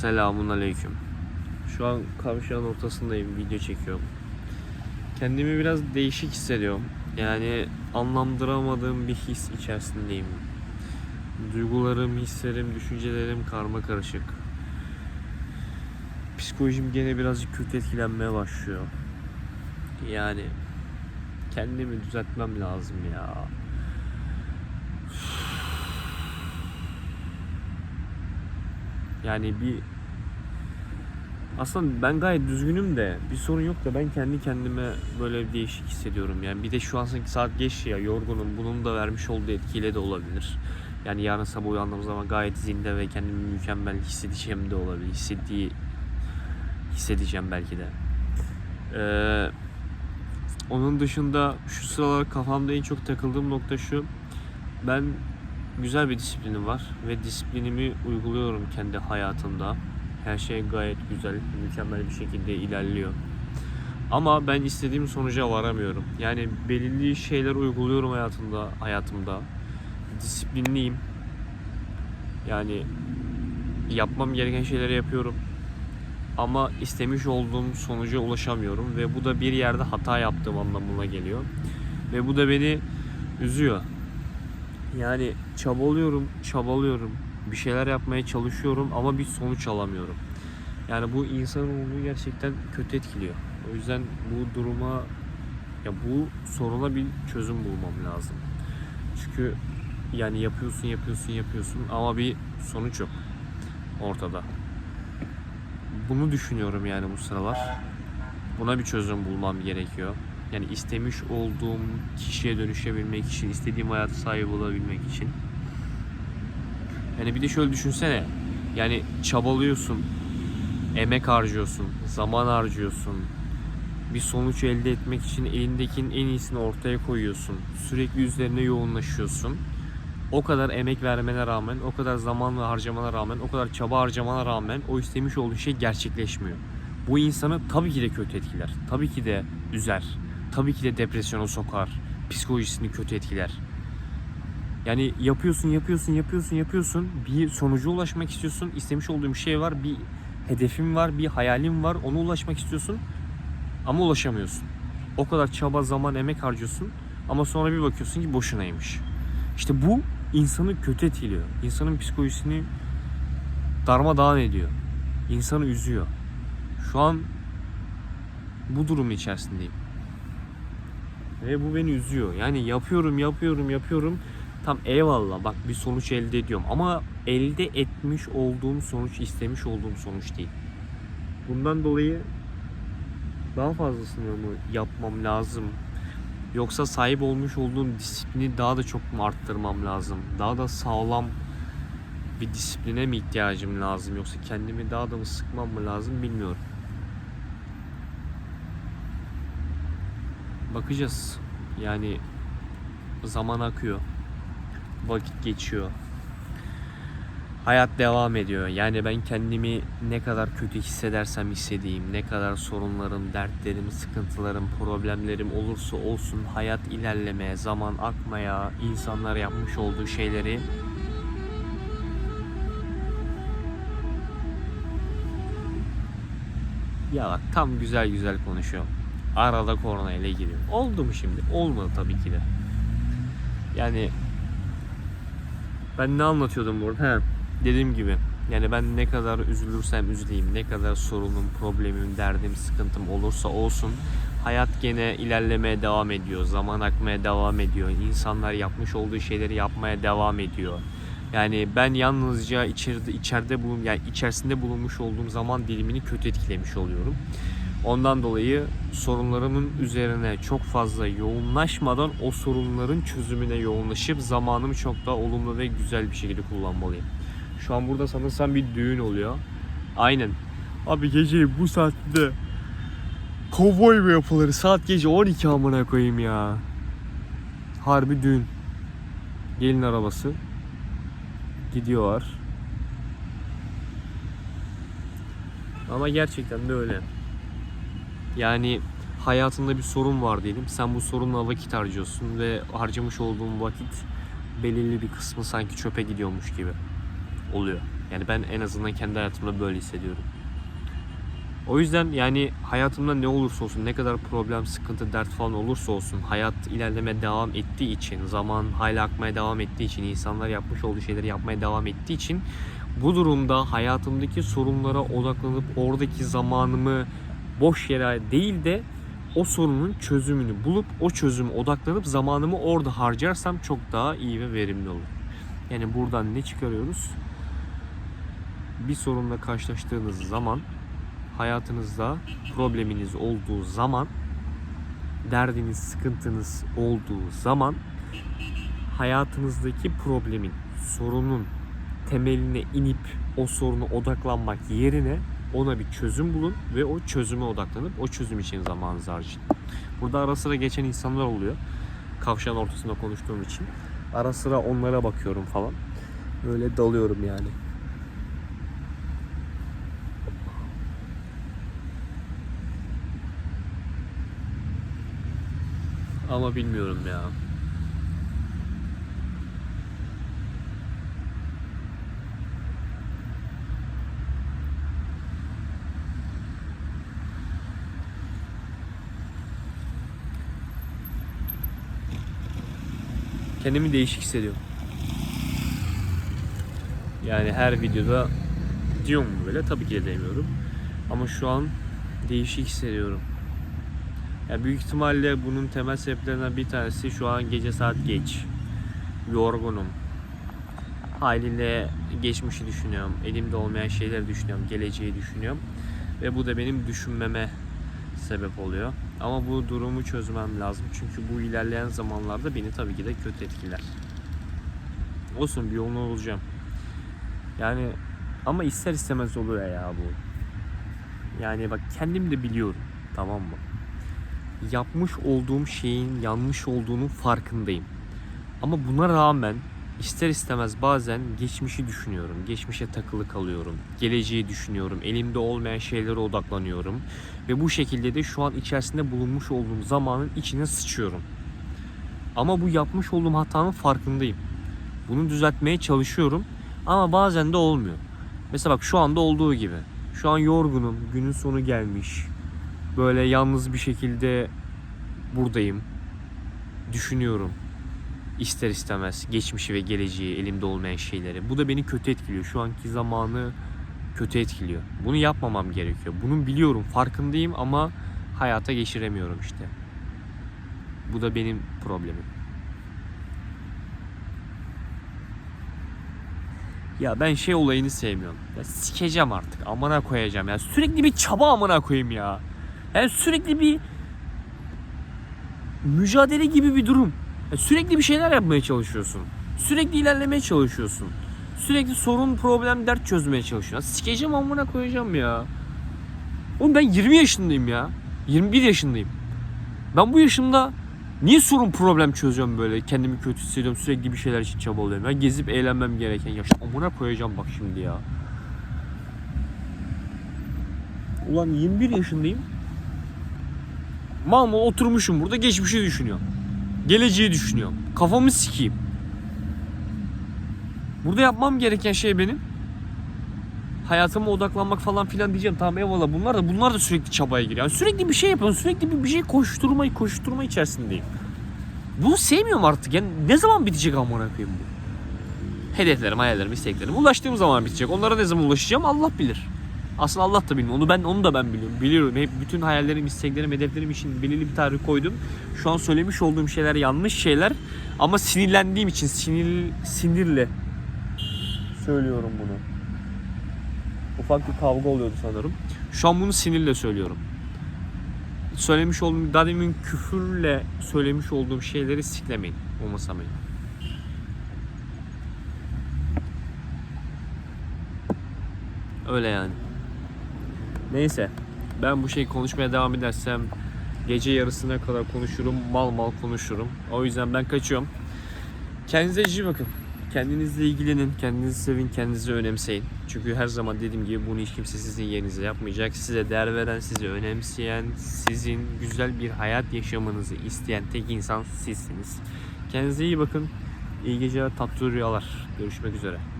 Selamun aleyküm. Şu an kavşağın ortasındayım, video çekiyorum. Kendimi biraz değişik hissediyorum. Yani anlamlandıramadığım bir his içerisindeyim. Duygularım, hislerim, düşüncelerim karma karışık. Psikolojim gene birazcık kötü etkilenmeye başlıyor. Yani kendimi düzeltmem lazım ya. Yani bir aslında ben gayet düzgünüm de bir sorun yok da ben kendi kendime böyle bir değişik hissediyorum. Yani bir de şu an sanki saat geç ya yorgunum. Bunun da vermiş olduğu etkiyle de olabilir. Yani yarın sabah uyandığım zaman gayet zinde ve kendimi mükemmel hissedeceğim de olabilir. Hissettiği hissedeceğim belki de. Ee, onun dışında şu sıralar kafamda en çok takıldığım nokta şu. Ben güzel bir disiplinim var ve disiplinimi uyguluyorum kendi hayatımda. Her şey gayet güzel, mükemmel bir şekilde ilerliyor. Ama ben istediğim sonuca varamıyorum. Yani belirli şeyler uyguluyorum hayatımda, hayatımda. Disiplinliyim. Yani yapmam gereken şeyleri yapıyorum. Ama istemiş olduğum sonuca ulaşamıyorum ve bu da bir yerde hata yaptığım anlamına geliyor. Ve bu da beni üzüyor. Yani çabalıyorum, çabalıyorum. Bir şeyler yapmaya çalışıyorum ama bir sonuç alamıyorum. Yani bu insanoğlunu gerçekten kötü etkiliyor. O yüzden bu duruma ya bu soruna bir çözüm bulmam lazım. Çünkü yani yapıyorsun, yapıyorsun, yapıyorsun ama bir sonuç yok ortada. Bunu düşünüyorum yani bu sıralar. Buna bir çözüm bulmam gerekiyor. Yani istemiş olduğum kişiye dönüşebilmek için, istediğim hayata sahip olabilmek için. Yani bir de şöyle düşünsene. Yani çabalıyorsun, emek harcıyorsun, zaman harcıyorsun. Bir sonuç elde etmek için elindekinin en iyisini ortaya koyuyorsun. Sürekli üzerine yoğunlaşıyorsun. O kadar emek vermene rağmen, o kadar zaman harcamana rağmen, o kadar çaba harcamana rağmen o istemiş olduğun şey gerçekleşmiyor. Bu insanı tabii ki de kötü etkiler. Tabii ki de üzer. Tabii ki de depresyona sokar. Psikolojisini kötü etkiler. Yani yapıyorsun, yapıyorsun, yapıyorsun, yapıyorsun. Bir sonuca ulaşmak istiyorsun. İstemiş olduğun bir şey var. Bir hedefin var, bir hayalin var. Ona ulaşmak istiyorsun. Ama ulaşamıyorsun. O kadar çaba, zaman, emek harcıyorsun. Ama sonra bir bakıyorsun ki boşunaymış. İşte bu insanı kötü etkiliyor. İnsanın psikolojisini darmadağın ediyor. İnsanı üzüyor. Şu an bu durum içerisindeyim. Ve bu beni üzüyor. Yani yapıyorum, yapıyorum, yapıyorum. Tam eyvallah bak bir sonuç elde ediyorum. Ama elde etmiş olduğum sonuç istemiş olduğum sonuç değil. Bundan dolayı daha fazlasını mı yapmam lazım? Yoksa sahip olmuş olduğum disiplini daha da çok mu arttırmam lazım? Daha da sağlam bir disipline mi ihtiyacım lazım? Yoksa kendimi daha da mı sıkmam mı lazım bilmiyorum. Bakacağız. Yani zaman akıyor. Vakit geçiyor. Hayat devam ediyor. Yani ben kendimi ne kadar kötü hissedersem hissedeyim, ne kadar sorunlarım, dertlerim, sıkıntılarım, problemlerim olursa olsun hayat ilerlemeye, zaman akmaya, insanlar yapmış olduğu şeyleri Ya bak tam güzel güzel konuşuyorum. Arada korna ile giriyor. Oldu mu şimdi? Olmadı tabii ki de. Yani ben ne anlatıyordum burada? He, dediğim gibi yani ben ne kadar üzülürsem üzüleyim, ne kadar sorunum, problemim, derdim, sıkıntım olursa olsun hayat gene ilerlemeye devam ediyor. Zaman akmaya devam ediyor. İnsanlar yapmış olduğu şeyleri yapmaya devam ediyor. Yani ben yalnızca içeride içeride bulun yani içerisinde bulunmuş olduğum zaman dilimini kötü etkilemiş oluyorum. Ondan dolayı sorunlarımın üzerine çok fazla yoğunlaşmadan o sorunların çözümüne yoğunlaşıp zamanımı çok daha olumlu ve güzel bir şekilde kullanmalıyım. Şu an burada sanırsam bir düğün oluyor. Aynen. Abi gece bu saatte kovboy mu yapılır? Saat gece 12 amına koyayım ya. Harbi düğün. Gelin arabası. Gidiyorlar. Ama gerçekten de öyle. Yani hayatında bir sorun var diyelim. Sen bu sorunla vakit harcıyorsun ve harcamış olduğun vakit belirli bir kısmı sanki çöpe gidiyormuş gibi oluyor. Yani ben en azından kendi hayatımda böyle hissediyorum. O yüzden yani hayatımda ne olursa olsun, ne kadar problem, sıkıntı, dert falan olursa olsun hayat ilerlemeye devam ettiği için, zaman hala akmaya devam ettiği için, insanlar yapmış olduğu şeyleri yapmaya devam ettiği için bu durumda hayatımdaki sorunlara odaklanıp oradaki zamanımı boş yere değil de o sorunun çözümünü bulup o çözüme odaklanıp zamanımı orada harcarsam çok daha iyi ve verimli olur. Yani buradan ne çıkarıyoruz? Bir sorunla karşılaştığınız zaman hayatınızda probleminiz olduğu zaman derdiniz, sıkıntınız olduğu zaman hayatınızdaki problemin, sorunun temeline inip o soruna odaklanmak yerine ona bir çözüm bulun ve o çözüme odaklanıp o çözüm için zamanınızı harcayın. Burada ara sıra geçen insanlar oluyor. Kavşağın ortasında konuştuğum için. Ara sıra onlara bakıyorum falan. Böyle dalıyorum yani. Ama bilmiyorum ya. Kendimi değişik hissediyorum. Yani her videoda diyorum böyle tabii ki de demiyorum. Ama şu an değişik hissediyorum. Ya büyük ihtimalle bunun temel sebeplerinden bir tanesi şu an gece saat geç. Yorgunum. Haliyle geçmişi düşünüyorum. Elimde olmayan şeyleri düşünüyorum. Geleceği düşünüyorum. Ve bu da benim düşünmeme sebep oluyor. Ama bu durumu çözmem lazım. Çünkü bu ilerleyen zamanlarda beni tabii ki de kötü etkiler. Olsun bir yolunu bulacağım. Yani ama ister istemez oluyor ya bu. Yani bak kendim de biliyorum. Tamam mı? Yapmış olduğum şeyin yanlış olduğunu farkındayım. Ama buna rağmen ister istemez bazen geçmişi düşünüyorum. Geçmişe takılı kalıyorum. Geleceği düşünüyorum. Elimde olmayan şeylere odaklanıyorum. Ve bu şekilde de şu an içerisinde bulunmuş olduğum zamanın içine sıçıyorum. Ama bu yapmış olduğum hatanın farkındayım. Bunu düzeltmeye çalışıyorum. Ama bazen de olmuyor. Mesela bak şu anda olduğu gibi. Şu an yorgunum. Günün sonu gelmiş. Böyle yalnız bir şekilde buradayım. Düşünüyorum. İster istemez geçmişi ve geleceği, elimde olmayan şeyleri. Bu da beni kötü etkiliyor. Şu anki zamanı kötü etkiliyor. Bunu yapmamam gerekiyor. Bunun biliyorum, farkındayım ama hayata geçiremiyorum işte. Bu da benim problemim. Ya ben şey olayını sevmiyorum. Ya sikeceğim artık. Amına koyacağım ya. Sürekli bir çaba amına koyayım ya. Yani sürekli bir mücadele gibi bir durum. Ya sürekli bir şeyler yapmaya çalışıyorsun. Sürekli ilerlemeye çalışıyorsun. Sürekli sorun, problem, dert çözmeye çalışıyorsun. Ya Sikeceğim amına koyacağım ya. Oğlum ben 20 yaşındayım ya. 21 yaşındayım. Ben bu yaşımda niye sorun problem çözüyorum böyle? Kendimi kötü hissediyorum. Sürekli bir şeyler için çabalıyorum. Ben gezip eğlenmem gereken yaşta. Amına koyacağım bak şimdi ya. Ulan 21 yaşındayım. Mal mal oturmuşum burada geçmişi düşünüyorum. Geleceği düşünüyorum. Kafamı sikeyim. Burada yapmam gereken şey benim hayatıma odaklanmak falan filan diyeceğim. Tamam eyvallah bunlar da bunlar da sürekli çabaya giriyor. Yani sürekli bir şey yapıyorum. Sürekli bir, bir şey koşturmayı koşturma içerisindeyim. Bunu sevmiyorum artık. Yani ne zaman bitecek amına koyayım bu? Hedeflerim, hayallerim, isteklerim. Ulaştığım zaman bitecek. Onlara ne zaman ulaşacağım Allah bilir. Aslında Allah da bilmiyor. Onu ben onu da ben biliyorum. Biliyorum. Hep bütün hayallerim, isteklerim, hedeflerim için belirli bir tarih koydum. Şu an söylemiş olduğum şeyler yanlış şeyler ama sinirlendiğim için sinir sinirle söylüyorum bunu. Ufak bir kavga oluyordu sanırım. Şu an bunu sinirle söylüyorum. Söylemiş olduğum, daha demin küfürle söylemiş olduğum şeyleri siklemeyin. Umursamayın. Öyle yani. Neyse. Ben bu şey konuşmaya devam edersem gece yarısına kadar konuşurum. Mal mal konuşurum. O yüzden ben kaçıyorum. Kendinize iyi bakın. Kendinizle ilgilenin, kendinizi sevin, kendinizi önemseyin. Çünkü her zaman dediğim gibi bunu hiç kimse sizin yerinize yapmayacak. Size değer veren, sizi önemseyen, sizin güzel bir hayat yaşamanızı isteyen tek insan sizsiniz. Kendinize iyi bakın. İyi geceler, tatlı rüyalar. Görüşmek üzere.